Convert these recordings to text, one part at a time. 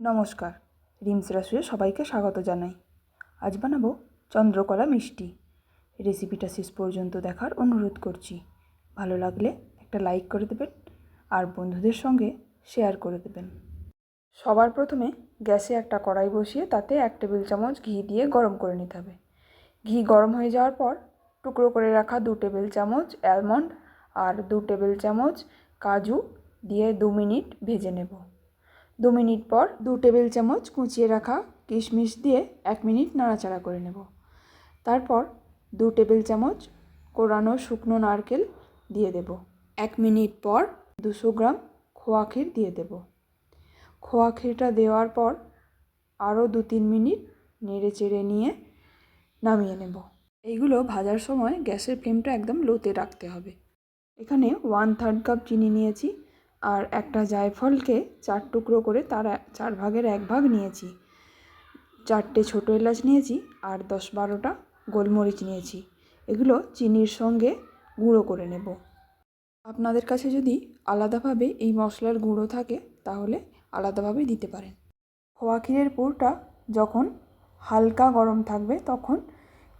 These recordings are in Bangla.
নমস্কার। রিমস রাসুয়ে সবাইকে স্বাগত জানাই। আজ বানাবো চন্দ্রকলা মিষ্টি। রেসিপিটা শেষ পর্যন্ত দেখার অনুরোধ করছি। ভালো লাগলে একটা লাইক করে দেবেন আর বন্ধুদের সঙ্গে শেয়ার করে দেবেন। সবার প্রথমে গ্যাসে একটা কড়াই বসিয়ে তাতে এক টেবিল চামচ ঘি দিয়ে গরম করে নিতে হবে। ঘি গরম হয়ে যাওয়ার পর টুকরো করে রাখা দু টেবিল চামচ অ্যালমন্ড আর দু টেবিল চামচ কাজু দিয়ে দু মিনিট ভেজে নেব। দু মিনিট পর দু টেবিল চামচ কুচিয়ে রাখা কিশমিশ দিয়ে এক মিনিট নাড়াচাড়া করে নেব। তারপর দু টেবিল চামচ কোরানো শুকনো নারকেল দিয়ে দেব। এক মিনিট পর দুশো গ্রাম খোয়া ক্ষীর দিয়ে দেব। খোয়া ক্ষীরটা দেওয়ার পর আরও দু তিন মিনিট নেড়ে চেড়ে নিয়ে নামিয়ে নেব। এইগুলো ভাজার সময় গ্যাসের ফ্লেমটা একদম লোতে রাখতে হবে। এখানে ওয়ান থার্ড কাপ চিনি নিয়েছি। আর একটা জায়ফলকে চার টুকরো করে তার চার ভাগের এক ভাগ নিয়েছি। চারটে ছোটো এলাচ নিয়েছি আর দশ বারোটা গোলমরিচ নিয়েছি। এগুলো চিনির সঙ্গে গুঁড়ো করে নেব। আপনাদের কাছে যদি আলাদাভাবে এই মশলার গুঁড়ো থাকে, তাহলে আলাদাভাবে দিতে পারেন। খোয়া ক্ষীরের পুরটা যখন হালকা গরম থাকবে, তখন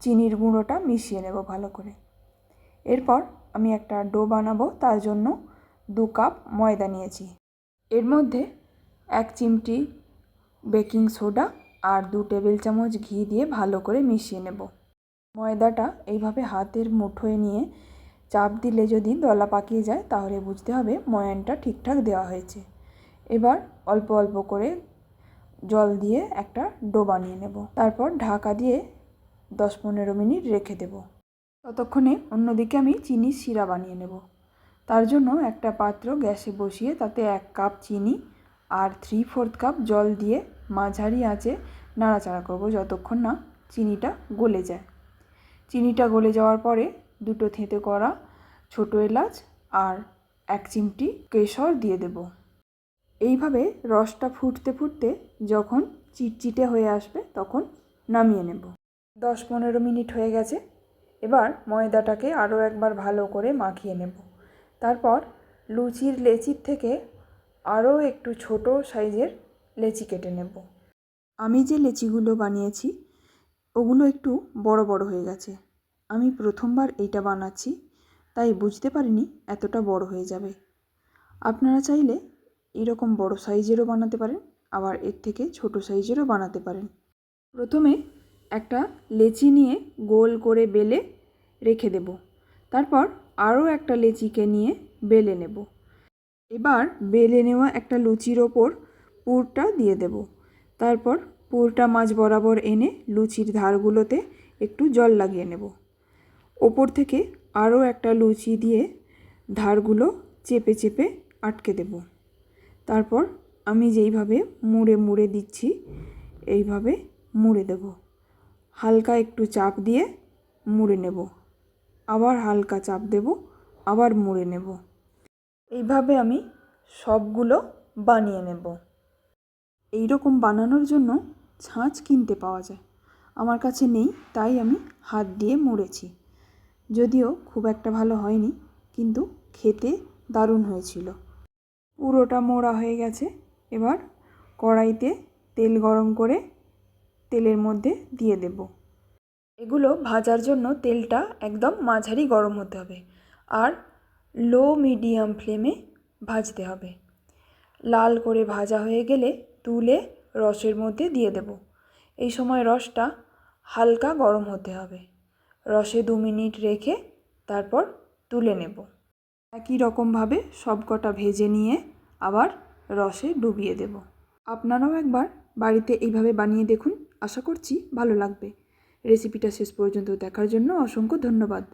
চিনির গুঁড়োটা মিশিয়ে নেব ভালো করে। এরপর আমি একটা ডো বানাবো, তার জন্য দু কাপ ময়দা নিয়েছি। এর মধ্যে এক চিমটি বেকিং সোডা আর দু টেবিল চামচ ঘি দিয়ে ভালো করে মিশিয়ে নেব। ময়দাটা এইভাবে হাতের মুঠোয় নিয়ে চাপ দিলে যদি দলা পাকিয়ে যায়, তাহলে বুঝতে হবে ময়ানটা ঠিকঠাক দেওয়া হয়েছে। এবার অল্প অল্প করে জল দিয়ে একটা ডো বানিয়ে নেব। তারপর ঢাকা দিয়ে দশ পনেরো মিনিট রেখে দেব। ততক্ষণে অন্যদিকে আমি চিনির শিরা বানিয়ে নেব। তার জন্য একটা পাত্র গ্যাসে বসিয়ে তাতে এক কাপ চিনি আর থ্রি ফোর্থ কাপ জল দিয়ে মাঝারি আঁচে নাড়াচাড়া করব যতক্ষণ না চিনিটা গলে যায়। চিনিটা গলে যাওয়ার পরে দুটো থেঁতে করা ছোটো এলাচ আর এক চিমটি কেশর দিয়ে দেব। এইভাবে রসটা ফুটতে ফুটতে যখন চিটচিটে হয়ে আসবে তখন নামিয়ে নেব। দশ পনেরো মিনিট হয়ে গেছে। এবার ময়দাটাকে আরও একবার ভালো করে মাখিয়ে নেব। তারপর লুচির লেচির থেকে আরও একটু ছোট সাইজের লেচি কেটে নেব। আমি যে লেচিগুলো বানিয়েছি, ওগুলো একটু বড় বড় হয়ে গেছে। আমি প্রথমবার এইটা বানাচ্ছি, তাই বুঝতে পারিনি এতটা বড় হয়ে যাবে। আপনারা চাইলে এরকম বড় সাইজেরও বানাতে পারেন, আবার এর থেকে ছোট সাইজেরও বানাতে পারেন। প্রথমে একটা লেচি নিয়ে গোল করে বেলে রেখে দেব। তারপর আরও একটা লেচিকে নিয়ে বেলে নেব। এবার বেলে নেওয়া একটা লুচির ওপর পুরটা দিয়ে দেব। তারপর পুরটা মাঝ বরাবর এনে লুচির ধারগুলোতে একটু জল লাগিয়ে নেব। ওপর থেকে আরও একটা লুচি দিয়ে ধারগুলো চেপে চেপে আটকে দেব। তারপর আমি যেইভাবে মুড়ে মুড়ে দিচ্ছি, এইভাবে মুড়ে দেব। হালকা একটু চাপ দিয়ে মুড়ে নেব। আবার হালকা চাপ দেব, আবার মুড়ে নেব। এইভাবে আমি সবগুলো বানিয়ে নেব। এই রকম বানানোর জন্য ছাঁচ কিনতে পাওয়া যায়। আমার কাছে নেই, তাই আমি হাত দিয়ে মুড়েছি। যদিও খুব একটা ভালো হয়নি, কিন্তু খেতে দারুণ হয়েছিল। পুরোটা মোড়া হয়ে গেছে। এবার কড়াইতে তেল গরম করে তেলের মধ্যে দিয়ে দেব। এগুলো ভাজার জন্য তেলটা একদম মাঝারি গরম হতে হবে আর লো মিডিয়াম ফ্লেমে ভাজতে হবে। লাল করে ভাজা হয়ে গেলে তুলে রসের মধ্যে দিয়ে দেব। এই সময় রসটা হালকা গরম হতে হবে। রসে দু মিনিট রেখে তারপর তুলে নেব। একই রকমভাবে সবকটা ভেজে নিয়ে আবার রসে ডুবিয়ে দেব। আপনারাও একবার বাড়িতে এইভাবে বানিয়ে দেখুন। আশা করছি ভালো লাগবে। রেসিপিটা শেষ পর্যন্ত দেখার জন্য অসংখ্য ধন্যবাদ।